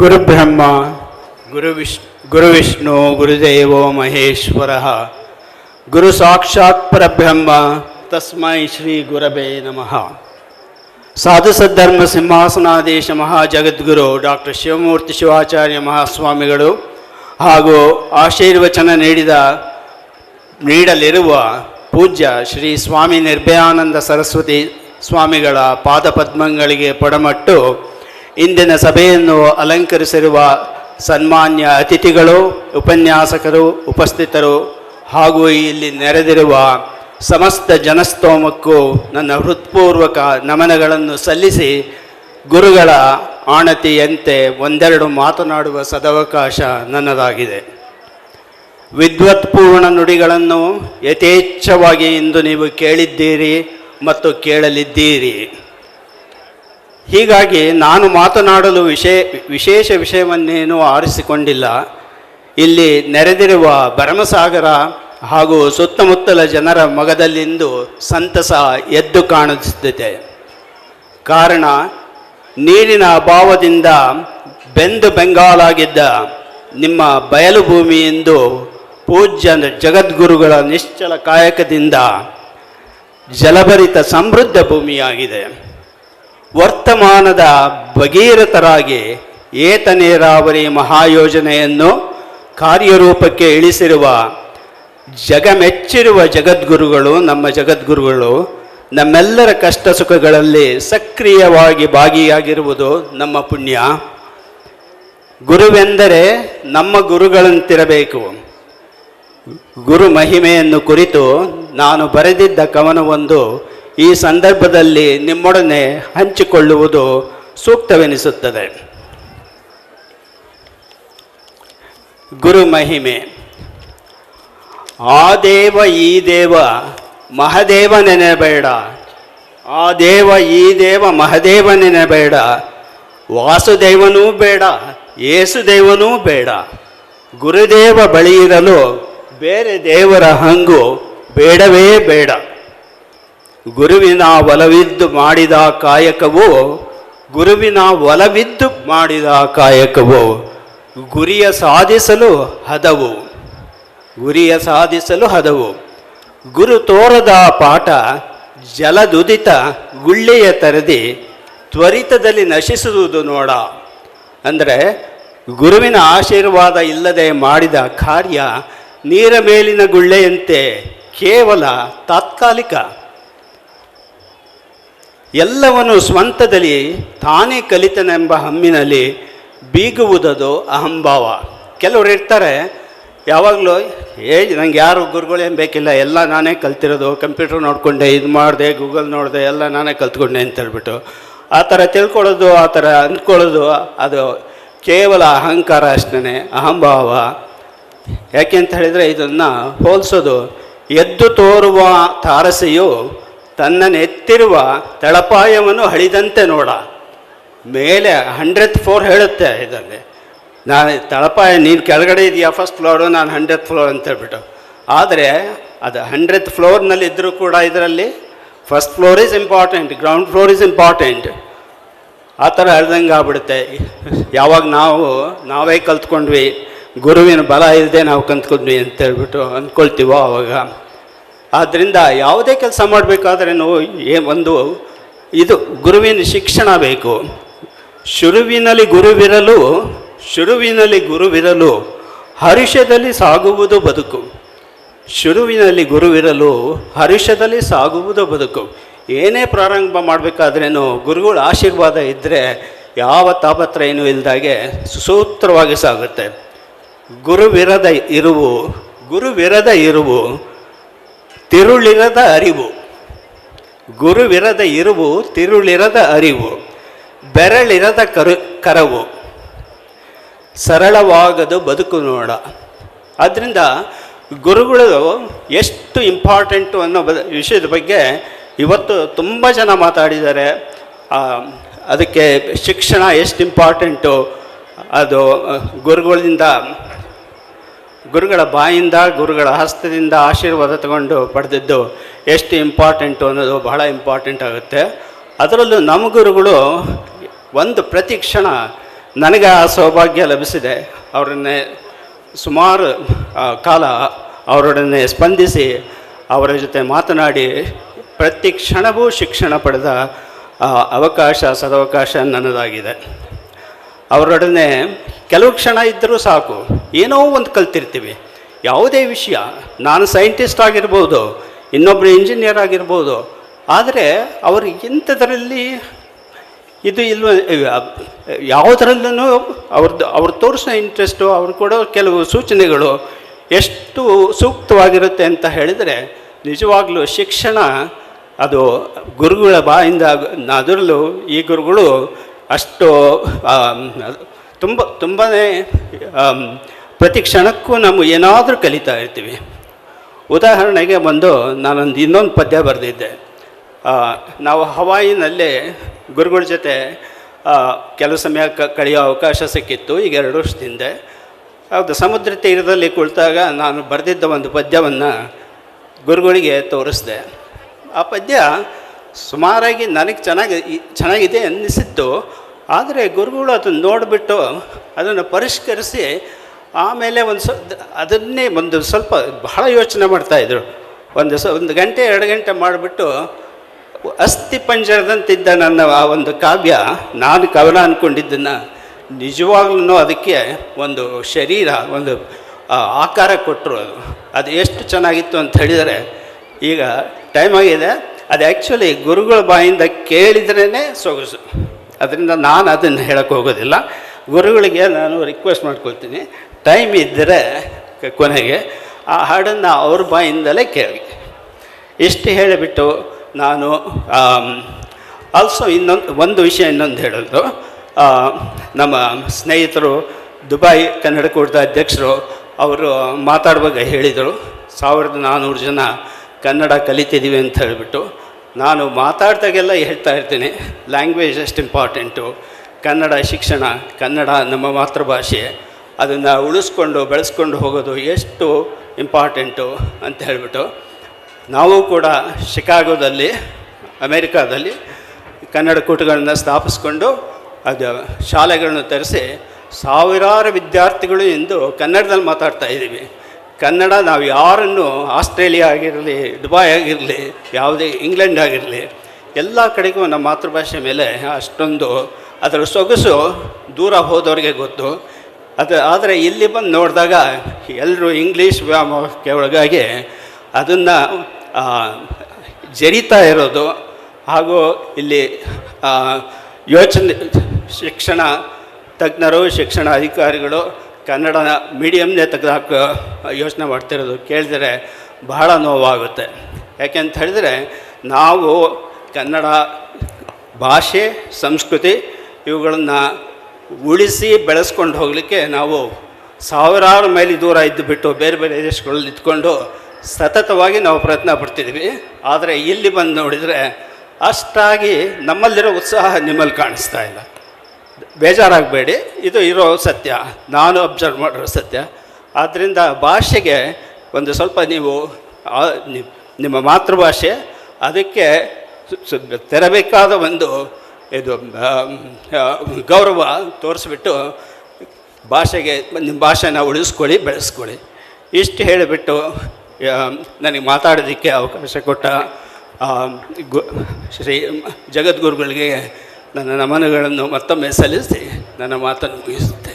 ಗುರುಬ್ರಹ್ಮ ಗುರುವಿಶ್ ಗುರುವಿಷ್ಣು ಗುರುದೇವೋ ಮಹೇಶ್ವರ. ಗುರು ಸಾಕ್ಷಾತ್ ಪರಬ್ರಹ್ಮ, ತಸ್ಮೈ ಶ್ರೀ ಗುರಬೇ ನಮಃ. ಸಾಧು ಸದ್ಧರ್ಮ ಸಿಂಹಾಸನಾದೇಶ ಮಹಾಜಗದ್ಗುರು ಡಾಕ್ಟರ್ ಶಿವಮೂರ್ತಿ ಶಿವಾಚಾರ್ಯ ಮಹಾಸ್ವಾಮಿಗಳು ಹಾಗೂ ಆಶೀರ್ವಚನ ನೀಡಿದ, ನೀಡಲಿರುವ ಪೂಜ್ಯ ಶ್ರೀ ಸ್ವಾಮಿ ನಿರ್ಭಯಾನಂದ ಸರಸ್ವತಿ ಸ್ವಾಮಿಗಳ ಪಾದಪದ್ಮಗಳಿಗೆ ಪಡಮಟ್ಟು ಇಂದಿನ ಸಭೆಯನ್ನು ಅಲಂಕರಿಸಿರುವ ಸನ್ಮಾನ್ಯ ಅತಿಥಿಗಳು, ಉಪನ್ಯಾಸಕರು, ಉಪಸ್ಥಿತರು ಹಾಗೂ ಇಲ್ಲಿ ನೆರೆದಿರುವ ಸಮಸ್ತ ಜನಸ್ತೋಮಕ್ಕೂ ನನ್ನ ಹೃತ್ಪೂರ್ವಕ ನಮನಗಳನ್ನು ಸಲ್ಲಿಸಿ ಗುರುಗಳ ಆಣತಿಯಂತೆ ಒಂದೆರಡು ಮಾತನಾಡುವ ಸದವಕಾಶ ನನ್ನದಾಗಿದೆ. ವಿದ್ವತ್ಪೂರ್ಣ ನುಡಿಗಳನ್ನು ಯಥೇಚ್ಛವಾಗಿ ಇಂದು ನೀವು ಕೇಳಿದ್ದೀರಿ ಮತ್ತು ಕೇಳಲಿದ್ದೀರಿ. ಹೀಗಾಗಿ ನಾನು ಮಾತನಾಡಲು ವಿಷಯ ವಿಶೇಷ ವಿಷಯವನ್ನೇನೂ ಆರಿಸಿಕೊಂಡಿಲ್ಲ. ಇಲ್ಲಿ ನೆರೆದಿರುವ ಭರಮಸಾಗರ ಹಾಗೂ ಸುತ್ತಮುತ್ತಲ ಜನರ ಮಗದಲ್ಲಿಂದು ಸಂತಸ ಎದ್ದು ಕಾಣಿಸುತ್ತಿದೆ ಕಾರಣ, ನೀರಿನ ಅಭಾವದಿಂದ ಬೆಂದು ಬೆಂಗಾಲಾಗಿದ್ದ ನಿಮ್ಮ ಬಯಲು ಭೂಮಿಯೆಂದು ಪೂಜ್ಯ ಜಗದ್ಗುರುಗಳ ನಿಶ್ಚಲ ಕಾಯಕದಿಂದ ಜಲಭರಿತ ಸಮೃದ್ಧ ಭೂಮಿಯಾಗಿದೆ. ವರ್ತಮಾನದ ಭಗೀರಥರಾಗಿ ಏತ ನೀರಾವರಿ ಮಹಾಯೋಜನೆಯನ್ನು ಕಾರ್ಯರೂಪಕ್ಕೆ ಇಳಿಸಿರುವ ಜಗಮೆಚ್ಚಿರುವ ಜಗದ್ಗುರುಗಳು, ನಮ್ಮ ಜಗದ್ಗುರುಗಳು ನಮ್ಮೆಲ್ಲರ ಕಷ್ಟ ಸುಖಗಳಲ್ಲಿ ಸಕ್ರಿಯವಾಗಿ ಭಾಗಿಯಾಗಿರುವುದು ನಮ್ಮ ಪುಣ್ಯ. ಗುರುವೆಂದರೆ ನಮ್ಮ ಗುರುಗಳಂತಿರಬೇಕು. ಗುರು ಮಹಿಮೆಯನ್ನು ಕುರಿತು ನಾನು ಬರೆದಿದ್ದ ಕವನವೊಂದು ಈ ಸಂದರ್ಭದಲ್ಲಿ ನಿಮ್ಮೊಡನೆ ಹಂಚಿಕೊಳ್ಳುವುದು ಸೂಕ್ತವೆನಿಸುತ್ತದೆ. ಗುರು ಮಹಿಮೆ ಆ ದೇವ ಈ ದೇವ ಮಹದೇವ ನೆನೆಬೇಡ. ಆ ದೇವ ಈ ದೇವ ಮಹದೇವ ನೆನೆಬೇಡ. ವಾಸುದೇವನೂ ಬೇಡ, ಯೇಸುದೇವನೂ ಬೇಡ. ಗುರುದೇವ ಬಳಿಯಿರಲು ಬೇರೆ ದೇವರ ಹಂಗು ಬೇಡವೇ ಬೇಡ. ಗುರುವಿನ ಒಲವಿದ್ದು ಮಾಡಿದ ಕಾಯಕವು, ಗುರುವಿನ ಒಲವಿದ್ದು ಮಾಡಿದ ಕಾಯಕವು, ಗುರಿಯ ಸಾಧಿಸಲು ಹದವು, ಗುರಿಯ ಸಾಧಿಸಲು ಹದವು. ಗುರು ತೋರದ ಪಾಠ ಜಲದುದಿತ ಗುಳ್ಳೆಯ ತರದಿ ತ್ವರಿತದಲ್ಲಿ ನಶಿಸುವುದು ನೋಡ. ಅಂದರೆ ಗುರುವಿನ ಆಶೀರ್ವಾದ ಇಲ್ಲದೆ ಮಾಡಿದ ಕಾರ್ಯ ನೀರ ಮೇಲಿನ ಗುಳ್ಳೆಯಂತೆ ಕೇವಲ ತಾತ್ಕಾಲಿಕ ಎಲ್ಲವನ್ನು ಸ್ವಂತದಲ್ಲಿ ತಾನೇ ಕಲಿತನೆಂಬ ಹಮ್ಮಿನಲ್ಲಿ ಬೀಗುವುದದು ಅಹಂಭಾವ. ಕೆಲವರು ಇರ್ತಾರೆ, ಯಾವಾಗಲೂ ಏ ನಂಗೆ ಯಾರು ಗುರುಗಳೇನು ಬೇಕಿಲ್ಲ, ಎಲ್ಲ ನಾನೇ ಕಲ್ತಿರೋದು, ಕಂಪ್ಯೂಟರ್ ನೋಡಿಕೊಂಡೆ, ಇದು ಮಾಡಿದೆ, ಗೂಗಲ್ ನೋಡಿದೆ, ಎಲ್ಲ ನಾನೇ ಕಲ್ತ್ಕೊಂಡೆ ಅಂತ ಹೇಳ್ಬಿಟ್ಟು. ಆ ಥರ ತಿಳ್ಕೊಳ್ಳೋದು, ಆ ಥರ ಅಂದ್ಕೊಳ್ಳೋದು, ಅದು ಕೇವಲ ಅಹಂಕಾರ ಅಷ್ಟೇ ಅಹಂಭಾವ. ಯಾಕೆ ಅಂತ ಹೇಳಿದರೆ ಇದನ್ನು ಹೋಲಿಸೋದು, ಎದ್ದು ತೋರುವ ತಾರಸೆಯು ತನ್ನನ್ನು ಎತ್ತಿರುವ ತಳಪಾಯವನ್ನು ಹಳಿದಂತೆ ನೋಡ. ಮೇಲೆ ಹಂಡ್ರೆಡ್ ಫ್ಲೋರ್ ಹೇಳುತ್ತೆ ಇದರಲ್ಲಿ. ನಾನು ತಳಪಾಯ, ನೀನು ಕೆಳಗಡೆ ಇದೆಯಾ ಫಸ್ಟ್ ಫ್ಲೋರು ನಾನು ಹಂಡ್ರೆಡ್ ಫ್ಲೋರ್ ಅಂತ ಹೇಳ್ಬಿಟ್ಟು. ಆದರೆ ಅದು ಹಂಡ್ರೆಡ್ ಫ್ಲೋರ್ನಲ್ಲಿ ಇದ್ದರೂ ಕೂಡ ಇದರಲ್ಲಿ first floor is important ground floor is important ಆ ಥರ ಹೇಳ್ದಂಗೆ ಆಗ್ಬಿಡುತ್ತೆ. ಯಾವಾಗ ನಾವು, ನಾವೇ ಕಲ್ತ್ಕೊಂಡ್ವಿ, ಗುರುವಿನ ಬಲ ಇಲ್ಲದೆ ನಾವು ಕಲ್ತ್ಕೊಂಡ್ವಿ ಅಂತ ಹೇಳ್ಬಿಟ್ಟು ಅಂದ್ಕೊಳ್ತೀವೋ ಆವಾಗ ಆದ್ದರಿಂದ ಯಾವುದೇ ಕೆಲಸ ಮಾಡಬೇಕಾದ್ರೆ ಏ ಒಂದು ಇದು ಗುರುವಿನ ಶಿಕ್ಷಣ ಬೇಕು. ಶುರುವಿನಲ್ಲಿ ಗುರುವಿರಲು ಶುರುವಿನಲ್ಲಿ ಗುರುವಿರಲು, ಹರುಷದಲ್ಲಿ ಸಾಗುವುದು ಬದುಕು. ಶುರುವಿನಲ್ಲಿ ಗುರುವಿರಲು, ಹರುಷದಲ್ಲಿ ಸಾಗುವುದು ಬದುಕು. ಏನೇ ಪ್ರಾರಂಭ ಮಾಡಬೇಕಾದ್ರೇನು ಗುರುಗಳ ಆಶೀರ್ವಾದ ಇದ್ದರೆ ಯಾವ ತಾಪತ್ರ ಏನೂ ಇಲ್ಲದಾಗೆ ಸುಸೂತ್ರವಾಗಿ ಸಾಗುತ್ತೆ. ಗುರುವಿರದ ಇರುವು ಗುರುವಿರದ ಇರುವು ತಿರುಳಿರದ ಅರಿವು. ಗುರುವಿರದ ಇರುವು ತಿರುಳಿರದ ಅರಿವು. ಬೆರಳಿರದ ಕರು, ಕರವು. ಸರಳವಾಗದು ಬದುಕು ನೋಡ. ಆದ್ದರಿಂದ ಗುರುಗಳು ಎಷ್ಟು ಇಂಪಾರ್ಟೆಂಟು ಅನ್ನೋ ಬ ವಿಷಯದ ಬಗ್ಗೆ ಇವತ್ತು ತುಂಬ ಜನ ಮಾತಾಡಿದ್ದಾರೆ. ಅದಕ್ಕೆ ಶಿಕ್ಷಣ ಎಷ್ಟು ಇಂಪಾರ್ಟೆಂಟು ಅದು, ಗುರುಗಳಿಂದ ಗುರುಗಳ ಬಾಯಿಂದ, ಗುರುಗಳ ಹಸ್ತದಿಂದ ಆಶೀರ್ವಾದ ತಗೊಂಡು ಪಡೆದಿದ್ದು ಎಷ್ಟು ಇಂಪಾರ್ಟೆಂಟು ಅನ್ನೋದು ಬಹಳ ಇಂಪಾರ್ಟೆಂಟ್ ಆಗುತ್ತೆ. ಅದರಲ್ಲೂ ನಮ್ಮ ಗುರುಗಳು ಒಂದು ಪ್ರತಿ ಕ್ಷಣ ನನಗೆ ಆ ಸೌಭಾಗ್ಯ ಲಭಿಸಿದೆ. ಅವರನ್ನೇ ಸುಮಾರು ಕಾಲ ಅವರೊಡನೆ ಸ್ಪಂದಿಸಿ ಅವರ ಜೊತೆ ಮಾತನಾಡಿ ಪ್ರತಿ ಕ್ಷಣವೂ ಶಿಕ್ಷಣ ಪಡೆದ ಅವಕಾಶ, ಸದವಕಾಶ ನನ್ನದಾಗಿದೆ. ಅವರೊಡನೆ ಕೆಲವು ಕ್ಷಣ ಇದ್ದರೂ ಸಾಕು. ಏನೋ ಒಂದು ಕಲ್ತಿರ್ತೀವಿ. ಯಾವುದೇ ವಿಷಯ. ನಾನು ಸೈಂಟಿಸ್ಟ್ ಆಗಿರ್ಬೋದು ಇನ್ನೊಬ್ಬರು ಇಂಜಿನಿಯರ್ ಆಗಿರ್ಬೋದು. ಆದರೆ ಅವರು ಇಂಥದ್ರಲ್ಲಿ ಇದು ಇಲ್ವ, ಯಾವುದರಲ್ಲೂ ಅವ್ರದ್ದು ಅವ್ರು ತೋರಿಸೋ ಇಂಟ್ರೆಸ್ಟು ಅವ್ರು ಕೊಡೋ ಕೆಲವು ಸೂಚನೆಗಳು ಎಷ್ಟು ಸೂಕ್ತವಾಗಿರುತ್ತೆ ಅಂತ ಹೇಳಿದರೆ, ನಿಜವಾಗ್ಲೂ ಶಿಕ್ಷಣ ಅದು ಗುರುಗಳ ಬಾಯಿಂದ, ಅದರಲ್ಲೂ ಈ ಗುರುಗಳು ಅಷ್ಟು ತುಂಬ ತುಂಬಾ ಪ್ರತಿ ಕ್ಷಣಕ್ಕೂ ನಾವು ಏನಾದರೂ ಕಲಿತಾ ಇರ್ತೀವಿ. ಉದಾಹರಣೆಗೆ ಒಂದು ನಾನೊಂದು ಇನ್ನೊಂದು ಪದ್ಯ ಬರೆದಿದ್ದೆ. ನಾವು ಹವಾಯಿನಲ್ಲಿ ಗುರುಗಳ ಜೊತೆ ಕೆಲವು ಸಮಯ ಕ, ಕಳೆಯೋ ಅವಕಾಶ ಸಿಕ್ಕಿತ್ತು, ಈಗ ಎರಡು ವರ್ಷದಿಂದ. ಹೌದು, ಸಮುದ್ರ ತೀರದಲ್ಲಿ ಕುಳಿತಾಗ ನಾನು ಬರೆದಿದ್ದ ಒಂದು ಪದ್ಯವನ್ನು ಗುರುಗಳಿಗೆ ತೋರಿಸಿದೆ. ಆ ಪದ್ಯ ಸುಮಾರಾಗಿ ನನಗೆ ಚೆನ್ನಾಗಿ ಚೆನ್ನಾಗಿದೆ ಅನ್ನಿಸಿತ್ತು. ಆದರೆ ಗುರುಗಳು ಅದನ್ನು ನೋಡಿಬಿಟ್ಟು ಅದನ್ನು ಪರಿಷ್ಕರಿಸಿ ಆಮೇಲೆ ಒಂದು ಸ್ವ ಅದನ್ನೇ ಒಂದು ಸ್ವಲ್ಪ ಬಹಳ ಯೋಚನೆ ಮಾಡ್ತಾಯಿದ್ರು ಒಂದು ಸ, ಒಂದು ಗಂಟೆ, ಎರಡು ಗಂಟೆ ಮಾಡಿಬಿಟ್ಟು ಅಸ್ಥಿ ಪಂಜರದಂತಿದ್ದ ನನ್ನ ಆ ಒಂದು ಕಾವ್ಯ, ನಾನು ಕವನ ಅಂದ್ಕೊಂಡಿದ್ದನ್ನು ನಿಜವಾಗ್ಲೂ ಅದಕ್ಕೆ ಒಂದು ಶರೀರ, ಒಂದು ಆಕಾರ ಕೊಟ್ಟರು ಅದು. ಅದು ಎಷ್ಟು ಚೆನ್ನಾಗಿತ್ತು ಅಂತ ಹೇಳಿದರೆ, ಈಗ ಟೈಮ್ ಆಗಿದೆ. ಅದು ಆ್ಯಕ್ಚುಲಿ ಗುರುಗಳ ಬಾಯಿಂದ ಕೇಳಿದ್ರೇ ಸೊಗಸು. ಅದರಿಂದ ನಾನು ಅದನ್ನು ಹೇಳಕ್ಕೆ ಹೋಗೋದಿಲ್ಲ. ಗುರುಗಳಿಗೆ ನಾನು ರಿಕ್ವೆಸ್ಟ್ ಮಾಡ್ಕೊಳ್ತೀನಿ. ಟೈಮ್ ಇದ್ದರೆ ಕೊನೆಗೆ ಆ ಹಾಡನ್ನು ಅವ್ರ ಬಾಯಿಂದಲೇ ಕೇಳಿ. ಇಷ್ಟು ಹೇಳಿಬಿಟ್ಟು ನಾನು ಆಲ್ಸೋ ಇನ್ನೊಂದು, ಒಂದು ವಿಷಯ ಇನ್ನೊಂದು ಹೇಳೋದು. ನಮ್ಮ ಸ್ನೇಹಿತರು ದುಬೈ ಕನ್ನಡ ಕೂಟದ ಅಧ್ಯಕ್ಷರು, ಅವರು ಮಾತಾಡುವಾಗ ಹೇಳಿದರು. ಸಾವಿರದ ನಾನ್ನೂರು ಜನ ಕನ್ನಡ ಕಲಿತಿದ್ದೀವಿ ಅಂತ ಹೇಳಿಬಿಟ್ಟು. ನಾನು ಮಾತಾಡ್ದಾಗೆಲ್ಲ ಹೇಳ್ತಾ ಇರ್ತೀನಿ. ಲ್ಯಾಂಗ್ವೇಜ್ ಎಷ್ಟು ಇಂಪಾರ್ಟೆಂಟು ಕನ್ನಡ ಶಿಕ್ಷಣ, ಕನ್ನಡ ನಮ್ಮ ಮಾತೃಭಾಷೆ. ಅದನ್ನು ಉಳಿಸ್ಕೊಂಡು, ಬೆಳೆಸ್ಕೊಂಡು ಹೋಗೋದು ಎಷ್ಟು ಇಂಪಾರ್ಟೆಂಟು ಅಂತ ಹೇಳಿಬಿಟ್ಟು, ನಾವು ಕೂಡ ಶಿಕಾಗೋದಲ್ಲಿ ಅಮೇರಿಕಾದಲ್ಲಿ ಕನ್ನಡ ಕೂಟಗಳನ್ನು ಸ್ಥಾಪಿಸ್ಕೊಂಡು ಅದು ಶಾಲೆಗಳನ್ನು ತರಿಸಿ ಸಾವಿರಾರು ವಿದ್ಯಾರ್ಥಿಗಳು ಎಂದು ಕನ್ನಡದಲ್ಲಿ ಮಾತಾಡ್ತಾ ಇದ್ದೀವಿ. ಕನ್ನಡ ನಾವು ಯಾರನ್ನು ಆಸ್ಟ್ರೇಲಿಯಾ ಆಗಿರಲಿ, ದುಬಾಯ್ ಆಗಿರಲಿ, ಯಾವುದೇ ಇಂಗ್ಲೆಂಡ್ ಆಗಿರಲಿ, ಎಲ್ಲ ಕಡೆಗೂ ನಮ್ಮ ಮಾತೃಭಾಷೆ ಮೇಲೆ ಅಷ್ಟೊಂದು ಅದರ ಸೊಗಸು ದೂರ ಹೋದವ್ರಿಗೆ ಗೊತ್ತು. ಅದು, ಆದರೆ ಇಲ್ಲಿ ಬಂದು ನೋಡಿದಾಗ ಎಲ್ಲರೂ ಇಂಗ್ಲೀಷ್ ವ್ಯಾಮೋಹಕ್ಕೆ ಒಳಗಾಗಿ ಅದನ್ನು ಜರಿತಾ ಇರೋದು ಹಾಗೂ ಇಲ್ಲಿ ಯೋಚನೆ, ಶಿಕ್ಷಣ ತಜ್ಞರು ಶಿಕ್ಷಣ ಅಧಿಕಾರಿಗಳು ಕನ್ನಡ ಮೀಡಿಯಮ್ನೇ ತೆಗೆದುಹಾಕೋ ಯೋಚನೆ ಮಾಡ್ತಿರೋದು ಕೇಳಿದರೆ ಬಹಳ ನೋವಾಗುತ್ತೆ. ಯಾಕೆಂತ ಹೇಳಿದರೆ ನಾವು ಕನ್ನಡ ಭಾಷೆ, ಸಂಸ್ಕೃತಿ ಇವುಗಳನ್ನು ಉಳಿಸಿ ಬೆಳೆಸ್ಕೊಂಡು ಹೋಗಲಿಕ್ಕೆ ನಾವು ಸಾವಿರಾರು ಮೈಲಿ ದೂರ ಇದ್ದು ಬಿಟ್ಟು ಬೇರೆ ಬೇರೆ ದೇಶಗಳಲ್ಲಿ ಇದ್ಕೊಂಡು ಸತತವಾಗಿ ನಾವು ಪ್ರಯತ್ನ ಪಡ್ತಿದ್ದೀವಿ. ಆದರೆ ಇಲ್ಲಿ ಬಂದು ನೋಡಿದರೆ ಅಷ್ಟಾಗಿ ನಮ್ಮಲ್ಲಿರೋ ಉತ್ಸಾಹ ನಿಮ್ಮಲ್ಲಿ ಕಾಣಿಸ್ತಾ ಇಲ್ಲ. ಬೇಜಾರಾಗಬೇಡಿ. ಇದು ಇರೋ ಸತ್ಯ. ನಾನು ಅಬ್ಸರ್ವ್ ಮಾಡಿರೋ ಸತ್ಯ. ಆದ್ದರಿಂದ ಭಾಷೆಗೆ ಒಂದು ಸ್ವಲ್ಪ ನೀವು ನಿಮ್ಮ ಮಾತೃಭಾಷೆ ಅದಕ್ಕೆ ತೆರಬೇಕಾದ ಒಂದು ಇದು ಗೌರವ ತೋರಿಸ್ಬಿಟ್ಟು ಭಾಷೆಗೆ, ನಿಮ್ಮ ಭಾಷೆನ ಉಳಿಸ್ಕೊಳ್ಳಿ, ಬೆಳೆಸ್ಕೊಳ್ಳಿ. ಇಷ್ಟು ಹೇಳಿಬಿಟ್ಟು ನನಗೆ ಮಾತಾಡೋದಕ್ಕೆ ಅವಕಾಶ ಕೊಟ್ಟ ಗು, ಶ್ರೀ ಜಗದ್ಗುರುಗಳಿಗೆ ನನ್ನ ನಮನಗಳನ್ನು ಮತ್ತೊಮ್ಮೆ ಸಲ್ಲಿಸಿ ನನ್ನ ಮಾತನ್ನು ಮುಗಿಸುತ್ತೇನೆ.